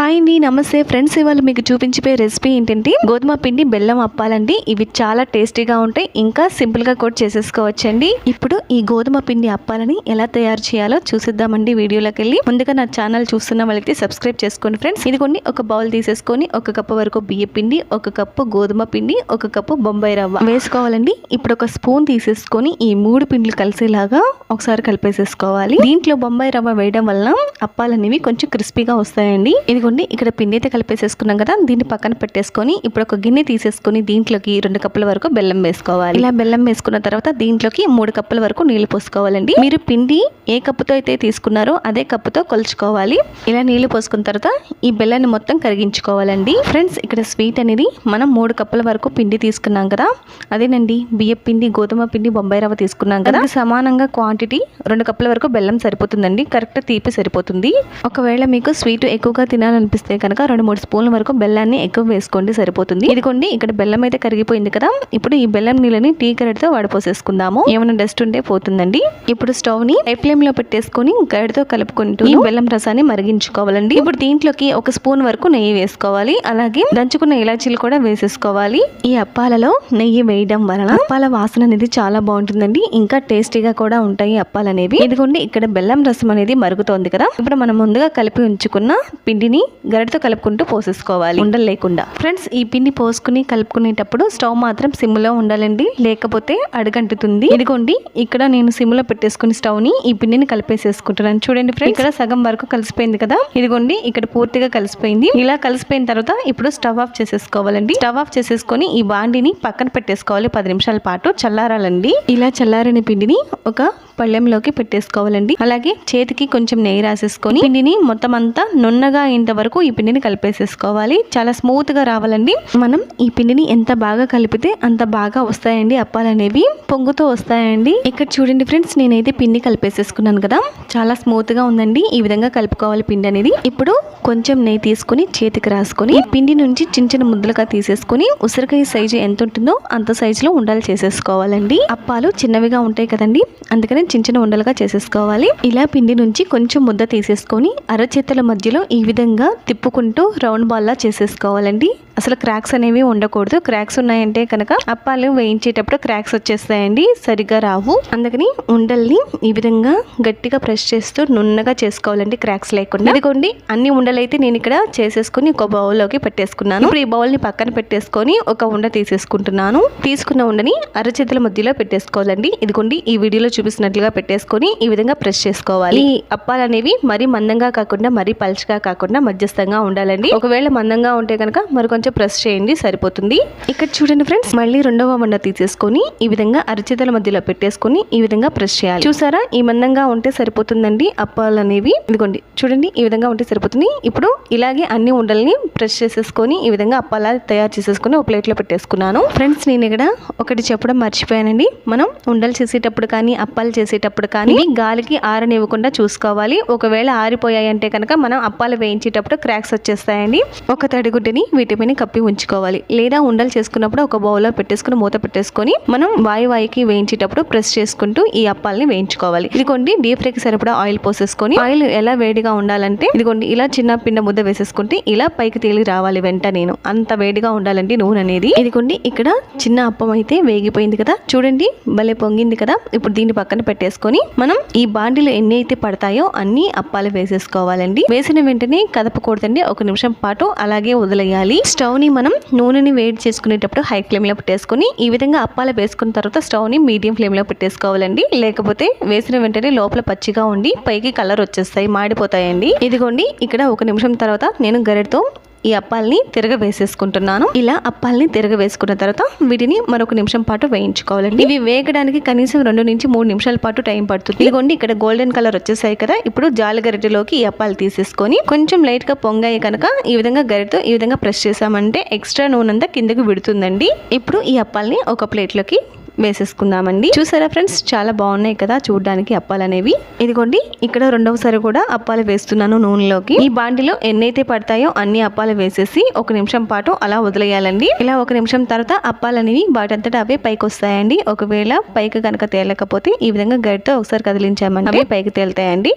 Hi అండి నమస్తే friends ఇవాళ మీకు చూపించిపోయే రెసిపీ ఏంటంటే గోధుమ పిండి బెల్లం అప్పాలండి. ఇవి చాలా టేస్టీగా ఉంటాయి. ఇంకా సింపుల్గా కూడా చేసేసుకోవచ్చండి. ఇప్పుడు ఈ గోధుమ పిండి అప్పాలని ఎలా తయారు చేయాలో చూసిద్దామండి వీడియోలోకి వెళ్ళి ముందుగా నా ఛానల్ చూస్తున్న వాళ్ళకి సబ్స్క్రైబ్ చేసుకోండి ఫ్రెండ్స్ ఇదిగోండి ఒక బౌల్ తీసేసుకొని ఒక కప్పు వరకు బియ్య పిండి ఒక కప్పు గోధుమ పిండి ఒక కప్పు బొంబాయి రవ్వ వేసుకోవాలండి. ఇప్పుడు ఒక స్పూన్ తీసేసుకొని ఈ మూడు పిండిలు కలిసేలాగా ఒకసారి కలిపేసేసుకోవాలి. దీంట్లో బొంబాయి రవ్వ వేయడం వలన అప్పాలనేవి కొంచెం క్రిస్పీగా వస్తాయండి. ఇదిగోండి ఇక్కడ పిండి అయితే కలిపేసేసుకున్నాం కదా దీన్ని పక్కన పెట్టేసుకొని ఇప్పుడు ఒక గిన్నె తీసేసుకొని దీంట్లోకి రెండు కప్పుల వరకు బెల్లం వేసుకోవాలి. ఇలా బెల్లం వేసుకున్న తర్వాత దీంట్లోకి మూడు కప్పుల వరకు నీళ్ళు పోసుకోవాలండి. మీరు పిండి ఏ కప్పుతో అయితే తీసుకున్నారో అదే కప్పుతో కొలుచుకోవాలి. ఇలా నీళ్ళు పోసుకున్న తర్వాత ఈ బెల్లాన్ని మొత్తం కరిగించుకోవాలండి. ఫ్రెండ్స్ ఇక్కడ స్వీట్ అనేది మనం మూడు కప్పుల వరకు పిండి తీసుకున్నాం కదా అదేనండి. బియ్య పిండి గోధుమ పిండి బొంబాయి రవ్వ తీసుకున్నాం కదా సమానంగా క్వాంటిటీ రెండు కప్పుల వరకు బెల్లం సరిపోతుందండి. కరెక్ట్ తీపి సరిపోతుంది. ఒకవేళ మీకు స్వీట్ ఎక్కువగా అనిపిస్తే కనుక రెండు మూడు స్పూన్ల వరకు బెల్లాన్ని ఎక్కువ వేసుకోండి సరిపోతుంది. ఇదిగోండి ఇక్కడ బెల్లం అయితే కరిగిపోయింది కదా. ఇప్పుడు ఈ బెల్లం నీళ్ళని టీ కరెడ్తో వడపోసేసుకుందాము. ఏమైనా డస్ట్ ఉంటే పోతుందండి. ఇప్పుడు స్టవ్ని హై ఫ్లేమ్లో పెట్టేసుకొని గరిటతో కలుపుకుంటూ ఈ బెల్లం రసాన్ని మరిగించుకోవాలండి. ఇప్పుడు దీంట్లోకి ఒక స్పూన్ వరకు నెయ్యి వేసుకోవాలి. అలాగే దంచుకున్న ఇలాచీలు కూడా వేసేసుకోవాలి. ఈ అప్పాలలో నెయ్యి వేయడం వలన అప్పాల వాసన అనేది చాలా బాగుంటుందండి. ఇంకా టేస్టీగా కూడా ఉంటాయి అప్పాలు అనేవి. ఇదిగోండి ఇక్కడ బెల్లం రసం అనేది మరుగుతోంది కదా. ఇప్పుడు మనం ముందుగా కలిపి ఉంచుకున్న పిండిని గరిటతో కలుపుకుంటూ పోసేసుకోవాలి. ఉండలు లేకుండా. ఫ్రెండ్స్ ఈ పిండి పోసుకుని కలుపుకునేటప్పుడు స్టవ్ మాత్రం సిమ్లో ఉండాలండి. లేకపోతే అడుగంటుతుంది. ఇదిగోండి ఇక్కడ నేను సిమ్లో పెట్టేసుకుని స్టవ్ని ఈ పిండిని కలిపేసేసుకుంటున్నాను. చూడండి ఫ్రెండ్స్ ఇక్కడ సగం వరకు కలిసిపోయింది కదా? ఇదిగోండి ఇక్కడ పూర్తిగా కలిసిపోయింది. ఇలా కలిసిపోయిన తర్వాత ఇప్పుడు స్టవ్ ఆఫ్ చేసేసుకోవాలండి. స్టవ్ ఆఫ్ చేసేసుకొని ఈ బాండిని పక్కన పెట్టేసుకోవాలి. పది నిమిషాల పాటు చల్లారాలండి. ఇలా చల్లారని పిండిని ఒక పళ్ళెంలోకి పెట్టేసుకోవాలండి. అలాగే చేతికి కొంచెం నెయ్యి రాసేసుకొని పిండిని మొత్తం అంతా నున్నగా అయ్యేంత వరకు ఈ పిండిని కలిపేసేసుకోవాలి. చాలా స్మూత్గా రావాలండి. మనం ఈ పిండిని ఎంత బాగా కలిపితే అంత బాగా వస్తాయండి అప్పాలు అనేవి పొంగుతూ వస్తాయండి. ఇక్కడ చూడండి ఫ్రెండ్స్ నేనైతే పిండి కలిపేసేసుకున్నాను కదా. చాలా స్మూత్గా ఉందండి ఈ విధంగా కలుపుకోవాలి పిండి అనేది. ఇప్పుడు కొంచెం నెయ్యి తీసుకుని చేతికి రాసుకొని పిండి నుంచి చిన్న చిన్న ముద్దలుగా తీసేసుకొని ఉసిరికాయ సైజు ఎంత ఉంటుందో అంత సైజులో ఉండాలి చేసేసుకోవాలండి. అప్పాలు చిన్నవిగా ఉంటాయి కదండి. అందుకని చిన్న చిన్న ఉండలుగా చేసేసుకోవాలి. ఇలా పిండి నుంచి కొంచెం ముద్ద తీసేసుకొని అరచేతుల మధ్యలో ఈ విధంగా తిప్పుకుంటూ రౌండ్ బాల్లా చేసేసుకోవాలండి. అసలు క్రాక్స్ అనేవి ఉండకూడదు. క్రాక్స్ ఉన్నాయంటే కనుక అప్పాలు వేయించేటప్పుడు క్రాక్స్ వచ్చేస్తాయండి. సరిగ్గా రావు. అందుకని ఉండల్ని ఈ విధంగా గట్టిగా ప్రెస్ చేస్తూ నున్నగా చేసుకోవాలండి క్రాక్స్ లేకుండా. ఇదిగోండి అన్ని ఉండలైతే నేను ఇక్కడ చేసేసుకుని ఒక బౌల్లోకి పెట్టేసుకున్నాను. ఇప్పుడు ఈ బౌల్ని పక్కన పెట్టేసుకొని ఒక ఉండ తీసేసుకుంటున్నాను. తీసుకున్న ఉండని అరచేతుల మధ్యలో పెట్టేసుకోవాలండి. ఇదిగోండి ఈ వీడియోలో చూపిస్తున్నట్లుగా పెట్టేసుకొని ఈ విధంగా ప్రెస్ చేసుకోవాలి. ఈ అప్పాలు అనేవి మరీ మందంగా కాకుండా మరీ పల్చగా కాకుండా మధ్యస్థంగా ఉండాలండి. ఒకవేళ మందంగా ఉంటే కనుక మరి కొంచెం ప్రెస్ చేయండి సరిపోతుంది. ఇక్కడ చూడండి ఫ్రెండ్స్ మళ్ళీ రెండవ వండ తీసేసుకొని ఈ విధంగా అరచేతుల మధ్యలో పెట్టేసుకొని ఈ విధంగా ప్రెస్ చేయాలి. చూసారా? ఈ మందంగా ఉంటే సరిపోతుందండి అప్పాలు అనేవి ఇదిగోండి చూడండి ఈ విధంగా ఉంటే సరిపోతుంది. ఇప్పుడు ఇలాగే అన్ని ఉండల్ని ప్రెస్ చేసేసుకొని ఈ విధంగా అప్పాలా తయారు చేసేసుకొని ఒక ప్లేట్లో పెట్టేసుకున్నాను. ఫ్రెండ్స్ నేను ఇక్కడ ఒకటి చెప్పడం మర్చిపోయానండి. మనం ఉండలు చేసేటప్పుడు కానీ అప్పాలు చేసేటప్పుడు కానీ గాలికి ఆరనివ్వకుండా చూసుకోవాలి. ఒకవేళ ఆరిపోయాయి అంటే కనుక మనం అప్పాలు వేయించేటప్పుడు క్రాక్స్ వచ్చేస్తాయండి. ఒక తడిగుడ్డని వీటి కప్పి ఉంచుకోవాలి. లేదా ఉండలు చేసుకున్నప్పుడు ఒక బౌల్లో పెట్టేసుకుని మూత పెట్టేసుకొని మనం వాయి వాయికి వేయించేటప్పుడు ప్రెస్ చేసుకుంటూ ఈ అప్పాలని వేయించుకోవాలి. ఇదిగోండి డీప్ ఫ్రైకి సరిపడా ఆయిల్ పోసేసుకొని ఆయిల్ ఎలా వేడిగా ఉండాలంటే ఇదిగోండి ఇలా చిన్న పిండ ముద్ద వేసేసుకుంటే ఇలా పైకి తేలి రావాలి వెంట నేను. అంత వేడిగా ఉండాలండి నూనె అనేది. ఇదిగోండి ఇక్కడ చిన్న అప్పం అయితే వేగిపోయింది కదా. చూడండి భలే పొంగింది కదా. ఇప్పుడు దీన్ని పక్కన పెట్టేసుకొని మనం ఈ బాండీలు ఎన్ని అయితే పడతాయో అన్ని అప్పాలు వేసేసుకోవాలండి. వేసిన వెంటనే కదపకూడదండి. ఒక నిమిషం పాటు అలాగే వదిలేయాలి. స్టవ్ స్టవ్ని మనం నూనెని వేడి చేసుకునేటప్పుడు హై ఫ్లేమ్లో పెట్టేసుకుని పెట్టేసుకొని ఈ విధంగా అప్పాలు వేసుకున్న తర్వాత స్టవ్ని మీడియం ఫ్లేమ్లో పెట్టేసుకోవాలండి. లేకపోతే వేసిన వెంటనే లోపల పచ్చిగా ఉండి పైకి కలర్ వచ్చేస్తాయి మాడిపోతాయండి. ఇదిగోండి ఇక్కడ ఒక నిమిషం తర్వాత నేను గరిటతో ఈ అప్పాలని తిరగ వేసేసుకుంటున్నాను ఇలా అప్పాలని తిరగ వేసుకున్న తర్వాత వీటిని మరొక నిమిషం పాటు వేయించుకోవాలండి. ఇవి వేగడానికి కనీసం రెండు నుంచి మూడు నిమిషాల పాటు టైం పడుతుంది. ఇదిగోండి ఇక్కడ గోల్డెన్ కలర్ వచ్చేసాయి కదా. ఇప్పుడు జాలి గరిటెలోకి ఈ అప్పాలు తీసేసుకొని కొంచెం లైట్గా పొంగాయి కనుక ఈ విధంగా గరిటతో ఈ విధంగా ప్రెస్ చేసామంటే ఎక్స్ట్రా నూనె అంతా కిందకి విడుతుందండి. ఇప్పుడు ఈ అప్పాలని ఒక ప్లేట్లోకి వేసేసుకుందామండి. చూసారా ఫ్రెండ్స్? చాలా బాగున్నాయి కదా చూడడానికి అప్పాలు అనేవి. ఇదిగోండి ఇక్కడ రెండవసారి కూడా అప్పాలు వేస్తున్నాను నూనెలోకి. ఈ బాండిలో ఎన్నైతే పడతాయో అన్ని అప్పాలు వేసేసి ఒక నిమిషం పాటు అలా వదిలేయాలండి. ఇలా ఒక నిమిషం తర్వాత అప్పాలు అనేవి వాటంతటా అవే పైకి వస్తాయండి ఒకవేళ పైకి కనుక తేలకపోతే ఈ విధంగా గడితో ఒకసారి కదిలించామంటే అవే పైకి తేలుతాయండి.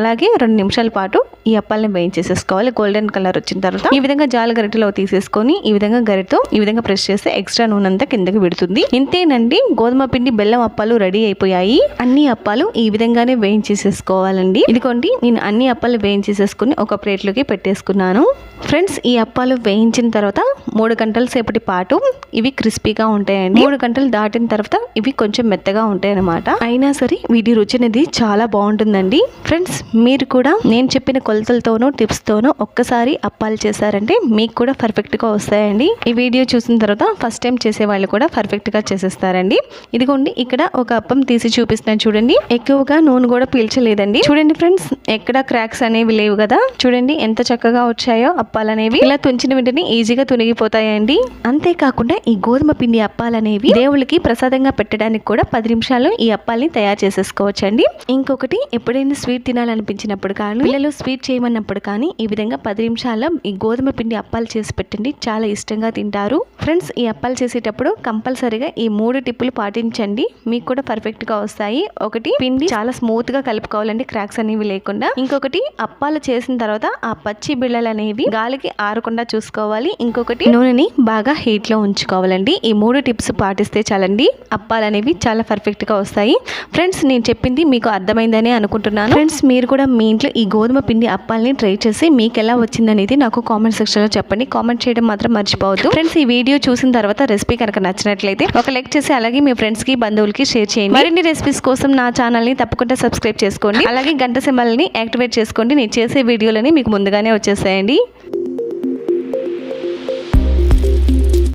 అలాగే రెండు నిమిషాల పాటు ఈ అప్పాలని వేయించేసేసుకోవాలి. గోల్డెన్ కలర్ వచ్చిన తర్వాత. ఈ విధంగా జాల గరిటెలో తీసేసుకొని ఈ విధంగా గరిటతో ఈ విధంగా ప్రెస్ చేస్తే ఎక్స్ట్రా నూనె అంతా కిందకి విడుతుంది. ఇంతేనండి గోధుమ పిండి బెల్లం అప్పాలు రెడీ అయిపోయాయి. అన్ని అప్పాలు ఈ విధంగానే వేయించేసేసుకోవాలండి. ఇదిగోండి నేను అన్ని అప్పాలు వేయించేసేసుకుని ఒక ప్లేట్లోకి పెట్టేసుకున్నాను. ఫ్రెండ్స్ ఈ అప్పాలు వేయించిన తర్వాత మూడు గంటల సేపటి పాటు ఇవి క్రిస్పీగా ఉంటాయండి. మూడు గంటలు దాటిన తర్వాత ఇవి కొంచెం మెత్తగా ఉంటాయి అన్నమాట అయినా సరే వీటి రుచి అనేది చాలా బాగుంటుందండి. ఫ్రెండ్స్ మీరు కూడా నేను చెప్పిన కొలతలతోనూ టిప్స్తోనూ ఒక్కసారి అప్పాలు చేశారంటే మీకు కూడా పర్ఫెక్ట్గా వస్తాయండి. ఈ వీడియో చూసిన తర్వాత ఫస్ట్ టైం చేసే వాళ్ళు కూడా పర్ఫెక్ట్గా చేసేస్తారండి. ఇదిగోండి ఇక్కడ ఒక అప్పం తీసి చూపిస్తున్నాను చూడండి. ఎక్కువగా నూనె కూడా పీల్చలేదండి. చూడండి ఫ్రెండ్స్ ఎక్కడ క్రాక్స్ అనేవి లేవు కదా. చూడండి ఎంత చక్కగా వచ్చాయో అప్పాలు అనేవి ఇలా తుంచిన వెంటనే ఈజీగా తునిగిపోతాయండి. అంతేకాకుండా ఈ గోధుమ పిండి అప్పాలు అనేవి దేవుళ్ళకి ప్రసాదంగా పెట్టడానికి కూడా పది నిమిషాల్లో ఈ అప్పాలని తయారు చేసేసుకోవచ్చండి. ఇంకొకటి ఎప్పుడైనా స్వీట్ తినాలనిపించినప్పుడు కానీ పిల్లలు స్వీట్ చేయమన్నప్పుడు కానీ ఈ విధంగా పది నిమిషాల్లో ఈ గోధుమ పిండి అప్పాలు చేసి పెట్టండి. చాలా ఇష్టంగా తింటారు. ఫ్రెండ్స్ ఈ అప్పాలు చేసేటప్పుడు కంపల్సరీగా ఈ మూడు టిప్పులు పాటించండి. మీకు కూడా పర్ఫెక్ట్గా వస్తాయి. ఒకటి పిండి చాలా స్మూత్గా కలుపుకోవాలండి క్రాక్స్ అనేవి లేకుండా. ఇంకొకటి అప్పాలు చేసిన తర్వాత ఆ పచ్చి బిళ్ళలు అనేవి గాలికి ఆరకుండా చూసుకోవాలి. ఇంకొకటి నూనెని బాగా హీట్లో ఉంచుకోవాలండి. ఈ మూడు టిప్స్ పాటిస్తే చాలండి. అప్పాలు అనేవి చాలా పర్ఫెక్ట్గా వస్తాయి. ఫ్రెండ్స్ నేను చెప్పింది మీకు అర్థమైందని అనుకుంటున్నాను. ఫ్రెండ్స్ మీరు కూడా మీ ఇంట్లో ఈ గోధుమ పిండి అప్పాలని ట్రై చేసి మీకు ఎలా వచ్చిందనేది నాకు కామెంట్ సెక్షన్లో చెప్పండి. కామెంట్ చేయడం మాత్రం మర్చిపోవద్దు. ఫ్రెండ్స్ ఈ వీడియో చూసిన తర్వాత రెసిపీ కనుక నచ్చినట్లయితే ఒక లైక్ చేసి అలాగే మీ ఫ్రెండ్స్కి బంధువులకి షేర్ చేయండి. మరిన్ని రెసిపీస్ కోసం నా ఛానల్ని తప్పకుండా సబ్స్క్రైబ్ చేసుకోండి. అలాగే గంట సింబల్ యాక్టివేట్ చేసుకోండి. నేను చేసే వీడియోలని మీకు ముందుగానే వచ్చేసాయండి